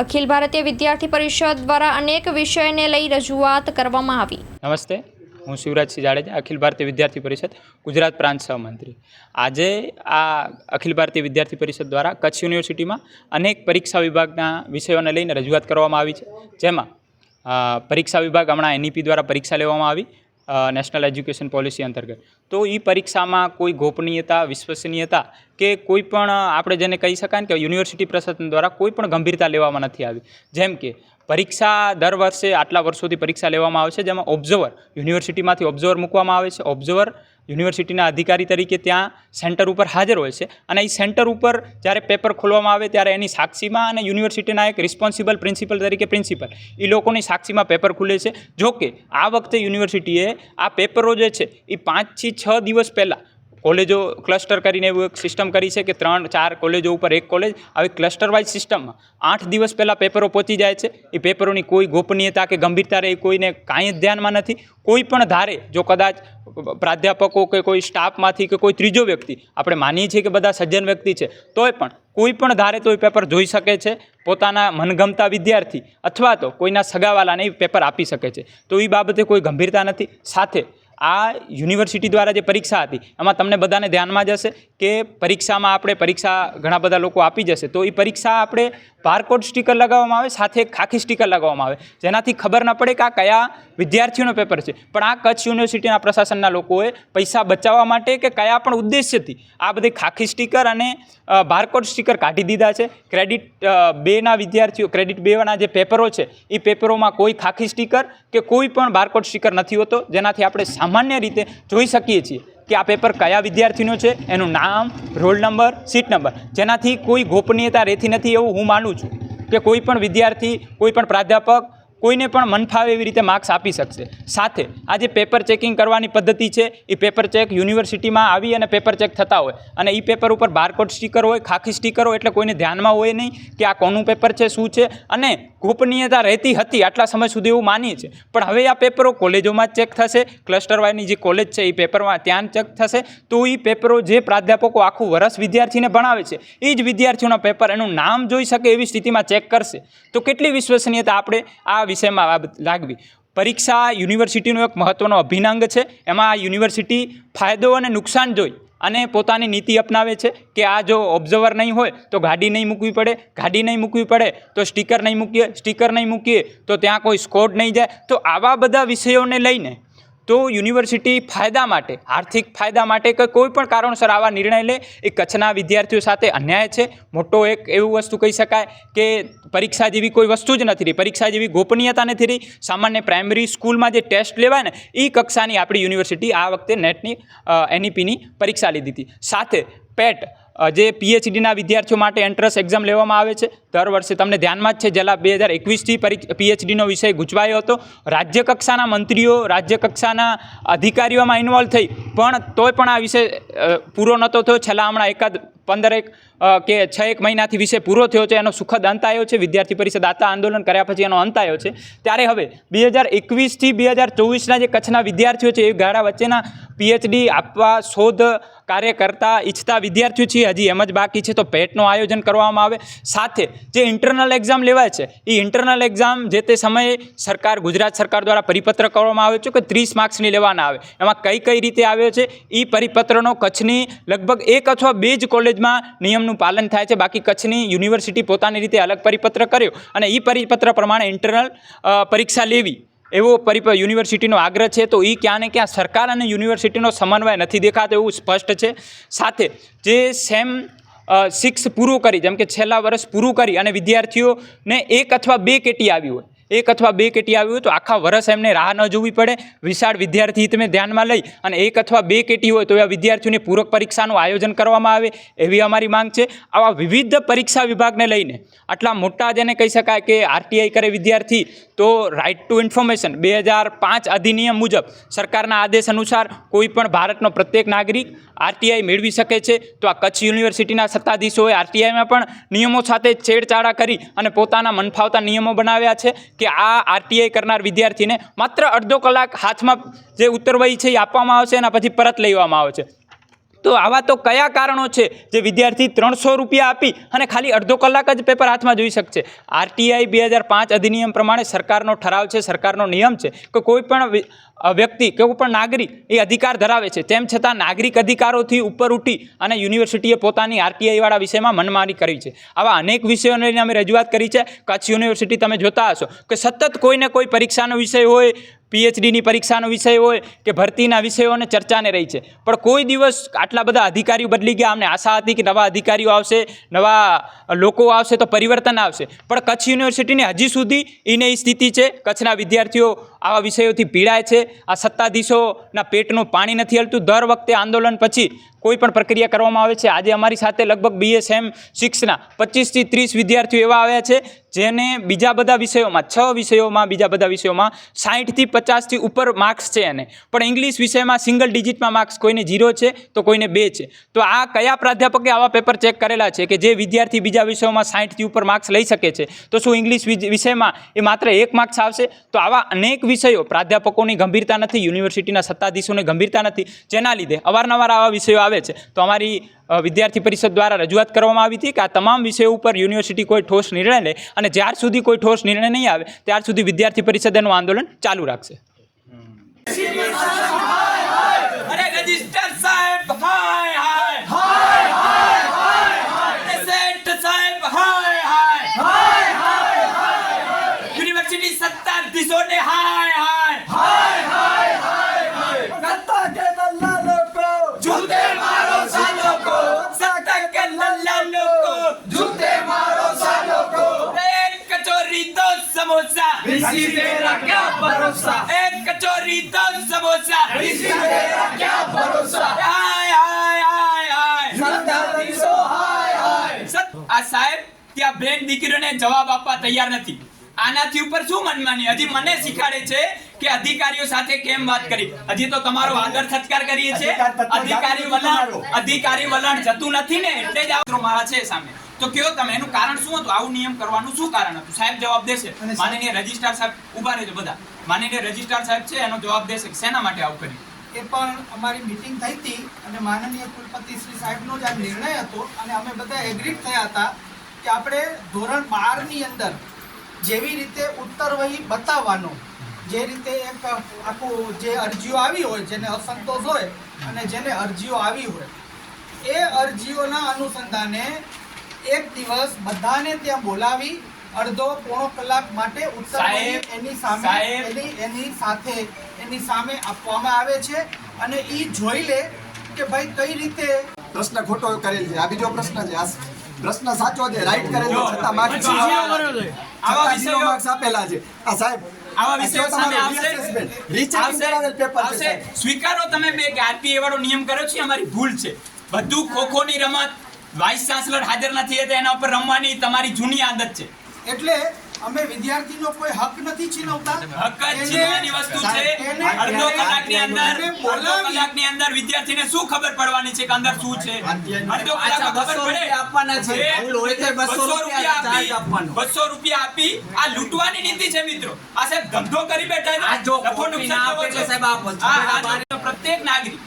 અખિલ ભારતીય વિદ્યાર્થી પરિષદ દ્વારા અનેક વિષયને લઈ રજૂઆત કરવામાં આવી. નમસ્તે. હું શિવરાજસિંહ જાડેજા, અખિલ ભારતીય વિદ્યાર્થી પરિષદ, ગુજરાત પ્રાંત સહમંત્રી આજે આ અખિલ ભારતીય વિદ્યાર્થી પરિષદ દ્વારા કચ્છ યુનિવર્સિટીમાં અનેક પરીક્ષા વિભાગના વિષયોને લઈને રજૂઆત કરવામાં આવી છે. જેમાં પરીક્ષા વિભાગ હમણાં એનઈપી દ્વારા પરીક્ષા લેવામાં આવી. નેશનલ એજ્યુકેશન પોલિસી અંતર્ગત. તો એ પરીક્ષામાં કોઈ ગોપનીયતા, વિશ્વસનીયતા કે કોઈ પણ આપણે જેને કહી શકાય ને કે યુનિવર્સિટી પ્રશાસન દ્વારા કોઈ પણ ગંભીરતા લેવામાં નથી આવી. જેમ કે પરીક્ષા દર વર્ષે આટલા વર્ષોથી પરીક્ષા લેવામાં આવે છે, જેમાં ઓબ્ઝર્વર યુનિવર્સિટીમાંથી ઓબ્ઝર્વર મૂકવામાં આવે છે. ઓબ્ઝર્વર યુનિવર્સિટીના અધિકારી તરીકે ત્યાં સેન્ટર ઉપર હાજર હોય છે. અને એ સેન્ટર ઉપર જ્યારે પેપર ખોલવામાં આવે ત્યારે એની સાક્ષીમાં અને યુનિવર્સિટીના એક રિસ્પોન્સિબલ પ્રિન્સિપલ તરીકે પ્રિન્સિપલ એ લોકોની સાક્ષીમાં પેપર ખુલે છે. જો કે આ વખતે યુનિવર્સિટીએ આ પેપરો જે છે એ પાંચથી છ દિવસ પહેલાં કોલેજો ક્લસ્ટર કરીને એવું એક સિસ્ટમ કરી છે કે ત્રણ, ચાર કોલેજો ઉપર એક કોલેજ આવી ક્લસ્ટર વાઇઝ સિસ્ટમમાં આઠ દિવસ પહેલાં પેપરો પહોંચી જાય છે. એ પેપરોની કોઈ ગોપનીયતા કે ગંભીરતા રહે કોઈને કાંઈ જ ધ્યાનમાં નથી. કોઈ પણ ધારે, જો કદાચ પ્રાધ્યાપકો કે કોઈ સ્ટાફમાંથી કે કોઈ ત્રીજો વ્યક્તિ, આપણે માનીએ છીએ કે બધા સજ્જન વ્યક્તિ છે, તોય પણ કોઈ પણ ધારે તો એ પેપર જોઈ શકે છે, પોતાના મનગમતા વિદ્યાર્થી અથવા તો કોઈના સગાવાલાને એ પેપર આપી શકે છે. તો એ બાબતે કોઈ ગંભીરતા નથી. સાથે આ યુનિવર્સિટી દ્વારા જે પરીક્ષા હતી, એમાં તમને બધાને ધ્યાનમાં જશે કે પરીક્ષામાં આપણે પરીક્ષા ઘણા બધા લોકો આપી જશે તો એ પરીક્ષા આપણે બારકોડ સ્ટીકર લગાવવામાં આવે, સાથે એક ખાખી સ્ટીકર લગાવવામાં આવે. જેનાથી ખબર ન પડે કે આ કયા વિદ્યાર્થીઓનો પેપર છે. પણ આ કચ્છ યુનિવર્સિટીના પ્રશાસનના લોકોએ પૈસા બચાવવા માટે કે કયા પણ ઉદ્દેશ્યથી આ બધી ખાખી સ્ટીકર અને બારકોડ સ્ટીકર કાઢી દીધા છે. ક્રેડિટ બેના વિદ્યાર્થીઓ, ક્રેડિટ બેના જે પેપરો છે એ પેપરોમાં કોઈ ખાખી સ્ટીકર કે કોઈ પણ બારકોડ સ્ટીકર નથી હોતો. જેનાથી આપણે સામાન્ય રીતે જોઈ શકીએ છીએ કે આ પેપર કયા વિદ્યાર્થીનો છે? એનું નામ રોલ નંબર સીટ નંબર જેનાથી કોઈ ગોપનીયતા રહેતી નથી એવું હું માનું છું કે કોઈ પણ વિદ્યાર્થી, કોઈ પણ પ્રાધ્યાપક કોઈને પણ મનફાવે એવી રીતે માર્ક્સ આપી શકશે. સાથે આ જે પેપર ચેકિંગ કરવાની પદ્ધતિ છે, એ પેપર ચેક યુનિવર્સિટીમાં આવી અને પેપર ચેક થતા હોય. અને એ પેપર ઉપર બારકોડ સ્ટીકર હોય, ખાખી સ્ટીકર હોય, એટલે કોઈને ધ્યાનમાં હોય નહીં કે આ કોનું પેપર છે, શું છે. અને ગોપનીયતા રહેતી હતી આટલા સમય સુધી એવું માનીએ છીએ. પણ હવે આ પેપરો કોલેજોમાં ચેક થશે ક્લસ્ટર વાઇઝની જે કોલેજ છે એ પેપરમાં ત્યાં ચેક થશે. તો એ પેપરો જે પ્રાધ્યાપકો આખું વર્ષ વિદ્યાર્થીને ભણાવે છે એ જ વિદ્યાર્થીઓના પેપર એનું નામ જોઈ શકે એવી સ્થિતિમાં ચેક કરશે. તો કેટલી વિશ્વસનીયતા આપણે આ વિષયમાં આ લાગવી. પરીક્ષા યુનિવર્સિટીનો એક મહત્ત્વનો અભિન્ન છે. એમાં યુનિવર્સિટી ફાયદો અને નુકસાન જોઈ અને પોતાની નીતિ અપનાવે છે કે આ જો ઓબ્ઝર્વર નહીં હોય તો ગાડી નહીં મૂકવી પડે, ગાડી નહીં મૂકવી પડે તો સ્ટીકર નહીં મૂકીએ સ્ટીકર નહીં મૂકીએ તો ત્યાં કોઈ સ્કોડ નહીં જાય. તો આવા બધા વિષયોને લઈને તો યુનિવર્સિટી ફાયદા માટે, આર્થિક ફાયદા માટે કે કોઈ પણ કારણસર આવા નિર્ણય લે, એ કચ્છના વિદ્યાર્થીઓ સાથે અન્યાય છે. મોટો એક એવું વસ્તુ કહી શકાય કે પરીક્ષા જેવી કોઈ વસ્તુ જ નથી રહી, પરીક્ષા જેવી ગોપનીયતા નથી રહી. સામાન્ય પ્રાઇમરી સ્કૂલમાં જે ટેસ્ટ લેવાય ને, એ કક્ષાની આપણી યુનિવર્સિટી આ વખતે નેટની એનઈપીની પરીક્ષા લીધી હતી. સાથે પેટ જે પીએચડીના વિદ્યાર્થીઓ માટે એન્ટ્રન્સ એક્ઝામ લેવામાં આવે છે. દર વર્ષે તમને ધ્યાનમાં જ છે, જેલા બે હજાર એકવીસથી પીએચડીનો વિષય ગુંચવાયો હતો. રાજ્ય કક્ષાના મંત્રીઓ, રાજ્ય કક્ષાના અધિકારીઓમાં ઇન્વોલ્વ થઈ, પણ તોય પણ આ વિષય પૂરો નહોતો થયો. છેલ્લા હમણાં એકાદ પંદરેક કે છ એક મહિનાથી વિષય પૂરો થયો છે, એનો સુખદ અંત આવ્યો છે. વિદ્યાર્થી પરિષદ આતા આંદોલન કર્યા પછી એનો અંત આવ્યો છે. ત્યારે હવે બે હજાર એકવીસથી બે હજાર ચોવીસના જે કચ્છના વિદ્યાર્થીઓ છે, એ ગાળા વચ્ચેના પીએચડી આપવા શોધ કાર્ય કરતા ઈચ્છતા વિદ્યાર્થીઓ છીએ. હજી એમ જ બાકી છે. તો પેટનું આયોજન કરવામાં આવે. સાથે જે ઇન્ટરનલ એક્ઝામ લેવાય છે, એ ઇન્ટરનલ એક્ઝામ જે તે સમયે સરકાર, ગુજરાત સરકાર દ્વારા પરિપત્ર કરવામાં આવ્યો છે કે ત્રીસ માર્ક્સની લેવાના આવે. એમાં કઈ કઈ રીતે આવ્યો છે એ પરિપત્રનો કચ્છની લગભગ એક અથવા બે જ કોલેજમાં નિયમનું પાલન થાય છે. બાકી કચ્છની યુનિવર્સિટી પોતાની રીતે અલગ પરિપત્ર કર્યો અને એ પરિપત્ર પ્રમાણે ઇન્ટરનલ પરીક્ષા લેવી. એવો પરિપ, યુનિવર્સિટીનો આગ્રહ છે, તો એ ક્યાં ને ક્યાં સરકાર અને યુનિવર્સિટીનો સમન્વય નથી દેખાતો એવું સ્પષ્ટ છે. સાથે જે સેમ સિક્સ પૂરું કરી, જેમ કે છેલ્લા વર્ષ પૂરું કરી અને વિદ્યાર્થીઓને એક અથવા બે કેટી આવી હોય એક અથવા બે કેટી આવી હોય તો આખા વર્ષ એમને રાહ ન જોવી પડે. વિશાળ વિદ્યાર્થી હિતને ધ્યાનમાં લઈ અને એક અથવા બે કેટી હોય તો એવા વિદ્યાર્થીઓની પૂરક પરીક્ષાનું આયોજન કરવામાં આવે એવી અમારી માંગ છે. આવા વિવિધ પરીક્ષા વિભાગને લઈને આટલા મોટા જેને કહી શકાય કે આરટીઆઈ કરે વિદ્યાર્થી તો રાઇટ ટુ ઇન્ફોર્મેશન બે હજાર પાંચ અધિનિયમ મુજબ સરકારના આદેશ અનુસાર કોઈ પણ ભારતનો પ્રત્યેક નાગરિક આરટીઆઈ મેળવી શકે છે. તો આ કચ્છ યુનિવર્સિટીના સત્તાધીશોએ આરટીઆઈમાં પણ નિયમો સાથે છેડછાડા કરી અને પોતાના મનફાવતા નિયમો બનાવ્યા છે. કે આ આરટીઆઈ કરનાર વિદ્યાર્થીને માત્ર અડધો કલાક હાથમાં જે ઉત્તરવહી છે એ આપવામાં આવશે એના પછી પરત લેવામાં આવે છે તો આવા તો કયા કારણો છે જે વિદ્યાર્થી ત્રણસો રૂપિયા આપી અને ખાલી અડધો કલાક જ પેપર હાથમાં જોઈ શકશે? આરટીઆઈ બે હજાર પાંચ અધિનિયમ પ્રમાણે સરકારનો ઠરાવ છે, સરકારનો નિયમ છે કે કોઈ પણ વ્યક્તિ કે પણ નાગરિક એ અધિકાર ધરાવે છે. તેમ છતાં નાગરિક અધિકારોથી ઉપર ઉઠી અને યુનિવર્સિટીએ પોતાની આરટીઆઈવાળા વિષયમાં મનમારી કરી છે. આવા અનેક વિષયોને અમે રજૂઆત કરી છે. કચ્છ યુનિવર્સિટી તમે જોતા હશો કે સતત કોઈને કોઈ પરીક્ષાનો વિષય હોય, પીએચડીની પરીક્ષાનો વિષય હોય કે ભરતીના વિષયોને ચર્ચાને રહી છે. પણ કોઈ દિવસ આટલા બધા અધિકારીઓ બદલી ગયા. અમને આશા હતી કે નવા અધિકારીઓ આવશે, નવા લોકો આવશે તો પરિવર્તન આવશે. પણ કચ્છ યુનિવર્સિટીની હજી સુધી એને સ્થિતિ છે. કચ્છના વિદ્યાર્થીઓ આવા વિષયોથી પીડાય છે. આ સત્તાધીશોના પેટનું પાણી નથી હલતું. દર વખતે આંદોલન પછી કોઈ પણ પ્રક્રિયા કરવામાં આવે છે. આજે અમારી સાથે લગભગ બીએસએમ સિક્સના પચીસથી ત્રીસ વિદ્યાર્થીઓ એવા આવ્યા છે, જેને બીજા બધા વિષયોમાં, છ વિષયોમાં, બીજા બધા વિષયોમાં સાહીઠથી પચાસથી ઉપર માર્ક્સ છે એને. પણ ઇંગ્લિશ વિષયમાં સિંગલ ડિજિટમાં માર્ક્સ કોઈને ઝીરો છે, તો કોઈને બે છે. તો આ કયા પ્રાધ્યાપકે આવા પેપર ચેક કરેલા છે કે જે વિદ્યાર્થી બીજા વિષયોમાં સાહીઠથી ઉપર માર્ક્સ લઈ શકે છે? તો શું ઇંગ્લિશ વિષયમાં એ માત્ર એક માર્ક્સ આવશે? તો આવા અનેક વિષયો પ્રાધ્યાપકોની ગંભીરતા નથી, યુનિવર્સિટીના સત્તાધીશોની ગંભીરતા નથી. જેના લીધે અવારનવાર આવા વિષયો આવે છે. તો અમારી વિદ્યાર્થી પરિષદ દ્વારા રજૂઆત કરવામાં આવી હતી કે આ તમામ વિષયો ઉપર યુનિવર્સિટી કોઈ ઠોસ નિર્ણય લે અને જ્યાર સુધી કોઈ ઠોસ નિર્ણય નહીં આવે, ત્યાર સુધી વિદ્યાર્થી પરિષદ એનું આંદોલન ચાલુ રાખશે. યુનિવર્સિટી સત્તાધીશોને સાહેબ દો સમોસા इसी तेरा क्या भरोसा એક કચોરી દો સમોસા इसी तेरा क्या भरोसा હાય હાય હાય હાય સત્તાધીશો હાય હાય સત- આ સાહેબ ત્યાં બેન દીકરીઓને જવાબ આપવા તૈયાર નથી આનાથી ઉપર શું મનમાની હજી મને શીખાડે છે કે અધિકારીઓ સાથે કેમ વાત કરી? હજી તો તમારો આદર સત્કાર કરીએ છે અધિકારી વલણ અધિકારી વલણ જતું નથી ને એટલે જ આ મિત્રો મારા છે સામે. તો કયો તમે? એનું કારણ શું હતું? આવું નિયમ કરવાનું શું કારણ હતું? સાહેબ જવાબ દેશે. માનનીય રજિસ્ટ્રાર સાહેબ ઊભા રહેજો બધા. માનનીય રજિસ્ટ્રાર સાહેબ છે એનો જવાબ દેશે. કે શેના માટે આવું કર્યું? એ પણ અમારી મીટિંગ થઈ હતી અને માનનીય કુલપતિ શ્રી સાહેબનો જ આ નિર્ણય હતો અને અમે બધા એગ્રીડ થયા હતા કે આપણે ધોરણ બારની અંદર જેવી રીતે ઉત્તરવહી બતાવવાનો જે રીતે એક આખું જે અરજીઓ આવી હોય જેને અસંતોષ હોય અને જેને અરજીઓ આવી હોય એ અરજીઓના અનુસંધાને એક દિવસ બધાને ત્યાં બોલાવી અડધો પોણો કલાક માટે ઉત્તરવહી એની સામે એની એની સાથે એની સામે આપવામાં આવે છે અને એ જોઈ લે કે ભાઈ કઈ રીતે પ્રશ્ન ખોટો કરેલ છે. આ બીજો પ્રશ્ન છે. આ પ્રશ્ન સાચો છે રાઈટ કરેલો છતાં માર્ક્સ આવા વિષયો માર્ક્સ આપેલા છે. આ સાહેબ આવા વિષયો સામે આવશે. સ્વીકારો તમે બે કે આરપીએ વાળો નિયમ કર્યો છે અમારી ભૂલ છે. બધું ખોખોની રમત. વાઇસ ચાન્સલર હાજર નથી એટલે એના ઉપર રમવાની તમારી જૂની આદત છે. એટલે અમે વિદ્યાર્થીનો કોઈ હક નથી છીનવતા. હક જ છીનવાની વસ્તુ છે. અડધો કલાકની અંદર અડધો કલાકની અંદર વિદ્યાર્થીને શું ખબર પડવાની છે કે અંદર શું છે? અડધો કલાક ખબર પડે. આપવાના છે. ભૂલ હોય તો 200 200 રૂપિયા ચાર્જ આપી આપવાનો. 200 રૂપિયા આપી આ લૂંટવાની નીતિ છે મિત્રો. આ સાહેબ ધંધો કરી બેઠા છે. આ જો નુકસાન આપે છે. સાહેબ આ પ્રત્યેક નાગરિક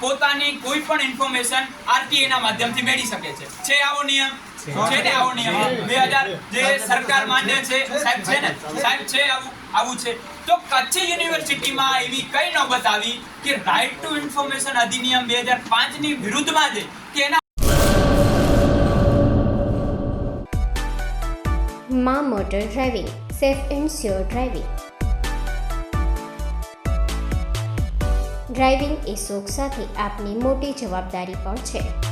પોતાની કોઈ પણ ઇન્ફોર્મેશન આરટીએ ના માધ્યમથી મેળવી શકે છે. છે આવો નિયમ. છે. ને આવો નિયમ બે હજાર જે સરકાર માન્ય છે સાહેબ છે ને? સાહેબ છે આવું આવું છે. તો કચ્છ યુનિવર્સિટીમાં એવી કઈ નોબત આવી કે રાઇટ ટુ ઇન્ફોર્મેશન અધિનિયમ બે હજાર પાંચની વિરુદ્ધમાં છે કે એના માં motor driving safe and sure driving. Driving એ શોખ સાથે આપની મોટી જવાબદારી પણ છે.